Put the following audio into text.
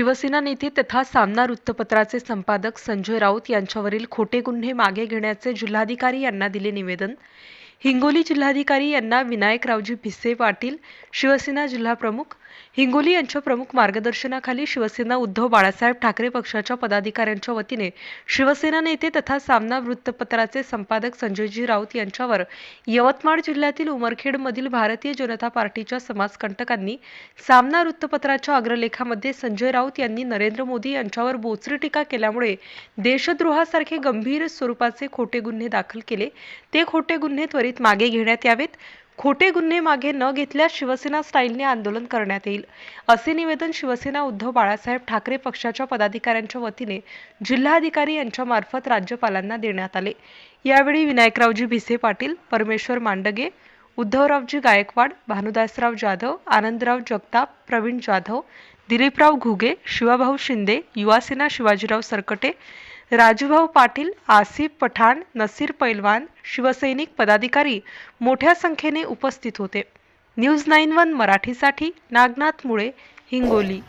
शिवसेना नेते तथा सामना वृत्तपत्राचे संपादक संजय राऊत यांच्यावरील खोटे गुन्हे मागे घेण्याचे जिल्हाधिकारी यांना दिले निवेदन. हिंगोली जिल्हाधिकारी यांना विनायकरावजी भिसे पाटील शिवसेना जिल्हाप्रमुख हिंगोली यांच्या प्रमुख मार्गदर्शनाखाली शिवसेना उद्धव बाळासाहेब ठाकरे पक्षाच्या पदाधिकाऱ्यांच्या वतीने शिवसेना नेते तथा सामना वृत्तपत्राचे संपादक संजयजी राऊत यांच्यावर यवतमाळ जिल्ह्यातील उमरखेडमधील भारतीय जनता पार्टीच्या समाजकंटकांनी सामना वृत्तपत्राच्या अग्रलेखामध्ये संजय राऊत यांनी नरेंद्र मोदी यांच्यावर बोचरी टीका केल्यामुळे देशद्रोहासारखे गंभीर स्वरूपाचे खोटे गुन्हे दाखल केले. ते खोटे गुन्हे त्वरित मागे घेण्यात यावेत. खोटे गुन्हे मागे न घेतल्यास शिवसेना स्टाईलने आंदोलन करण्यात येईल. असे निवेदन शिवसेना उद्धव बाळासाहेब ठाकरे पक्षाच्या पदाधिकाऱ्यांच्या वतीने जिल्हाधिकारी यांच्या मार्फत राज्यपालांना देण्यात आले. यावेळी विनायकरावजी भिसे पाटील परमेश्वर मांडगे उद्धवरावजी गायकवाड भानुदासराव जाधव आनंदराव जगताप प्रवीण जाधव दिलीपराव घुगे शिवाभाऊ शिंदे युवासेना शिवाजीराव सरकटे राजूभाऊ पाटील आसिफ पठाण नसीर पैलवान शिवसैनिक पदाधिकारी मोठ्या संख्येने उपस्थित होते. न्यूज नाईन वन मराठीसाठी नागनाथ मुळे हिंगोली.